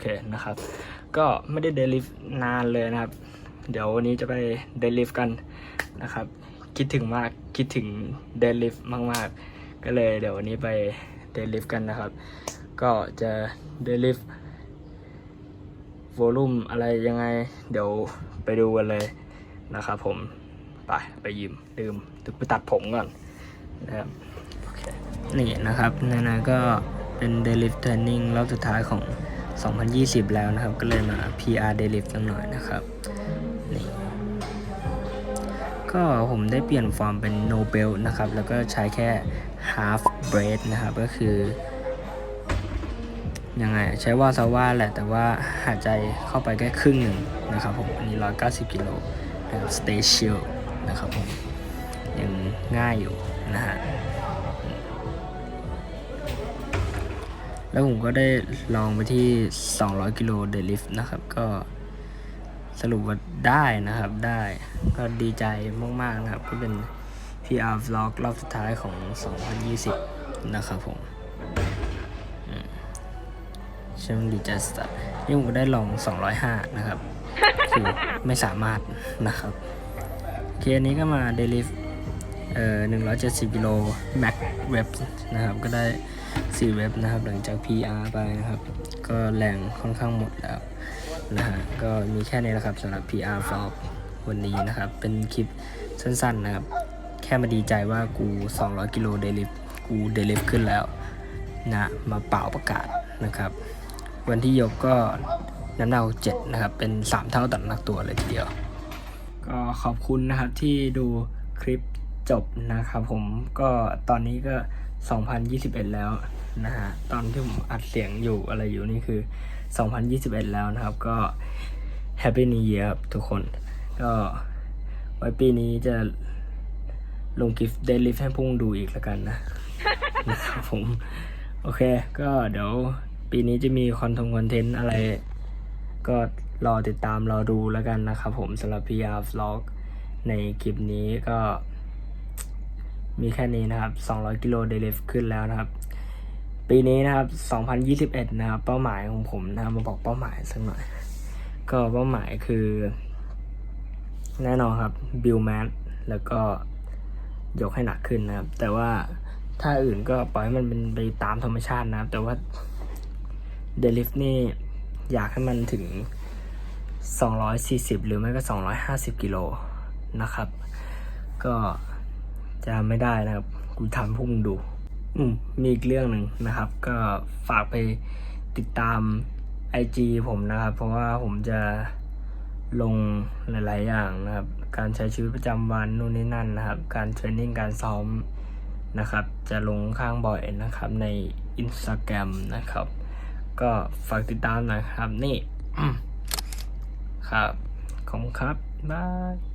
เคนะครับ ก็ไม่ได้เดลิฟนานเลยนะครับ เดี๋ยววันนี้จะไปเดลิฟกันนะครับ คิดถึงมากคิดถึงเดลิฟมากๆ ก็เลยเดี๋ยววันนี้ไปเดลิฟกันนะครับ ก็จะเดลิฟโวลูมอะไรยังไง เดี๋ยวไปดูกันเลยนะครับผมไปไปยิมลืมไปตัดผมก่อนนะครับนี่นะครับนานาก็เป็น deadlift training รอบสุดท้ายของ 2020 แล้วนะครับ ก็เลยมา PR deadlift สักหน่อยนะครับนี่ก็ผมได้เปลี่ยนฟอร์มเป็น no belt นะครับ แล้วก็ใช้แค่ half breath นะครับ ก็คือ ยังไง ใช้ว่าซาว่าแหละ แต่ว่าหายใจเข้าไปแค่ครึ่งหนึ่งนะครับผม อันนี้ 190 กิโลนะครับ stay chill นะครับผม ยังง่ายอยู่นะฮะ แล้วผมก็ได้ลองไปที่ 200 กิโลเดลิฟนะครับ ก็สรุปว่าได้นะครับได้ก็ดีใจมาก ๆ นะครับ ก็เป็น PR vlog รอบสุดท้ายของ 2020 นะครับผมช่างดีใจสัสนี่ผมก็ได้ลอง 205 นะครับ คือไม่สามารถนะครับ โอเคอันนี้ก็มาเดลิฟ เอ่อ170กิโลแม็กเว็บนะครับ ก็ได้ 4 เว็บนะครับ หลังจาก PR ไปนะครับ ก็แรงค่อนข้างหมดแล้วนะฮะ ก็มีแค่นี้นะครับสำหรับ PR vlog วันนี้นะครับ เป็นคลิปสั้นๆนะครับ แค่มาดีใจว่ากู 200 กิโลเดลิฟกูเดลิฟขึ้นแล้วนะมาเป่าประกาศนะครับ วันที่ยกก็น้ำหนักเจ็ดนะครับ เป็น 3 เท่าต่อน้ำหนักตัวเลยทีเดียว ก็ขอบคุณนะครับที่ดูคลิป จบนะครับผมก็ตอนนี้ก็ 2021 แล้วนะฮะตอนที่ผมอัดเสียงอยู่อะไรอยู่นี่คือ 2021 แล้วนะครับ ก็ Happy New Year ครับทุกคน ก็ไว้ปีนี้จะลงกิฟต์เดลิฟให้พุ่งดูอีกแล้วกันนะนะครับผม โอเค ก็เดี๋ยวปีนี้จะมีคอนทงคอนเทนต์อะไร ก็รอติดตามรอดูแล้วกันนะครับผมสำหรับ PR Vlog ในคลิปนี้ก็ มีแค่นี้นะครับ 200 กิโลเดลิฟขึ้นแล้วนะครับ ปีนี้นะครับ 2021 นะครับ เป้าหมายของผมนะครับมาบอกเป้าหมายสักหน่อย ก็เป้าหมายคือ แน่นอนครับบิลแมทแล้วก็ยกให้หนักขึ้นนะครับ แต่ว่าถ้าอื่นก็ปล่อยให้มันเป็นไปตามธรรมชาตินะครับ แต่ว่าเดลิฟนี่อยากให้มันถึง 240 หรือไม่ก็ 250 กิโลนะครับ ก็ จะไม่ได้นะครับ กูทำพวกมึงดู อืมมีอีกเรื่องหนึ่งนะครับ ก็ฝากไปติดตาม IG ผมนะครับ เพราะว่าผมจะลงหลาย ๆ อย่างนะครับ การใช้ชีวิตประจำวันนู่นนี่นั่นนะครับ การเทรนนิ่งการซ้อมนะครับ จะลงข้างบ่อยนะครับใน Instagram นะครับ ก็ฝากติดตามนะครับนี่ครับ ขอบคุณครับ บาย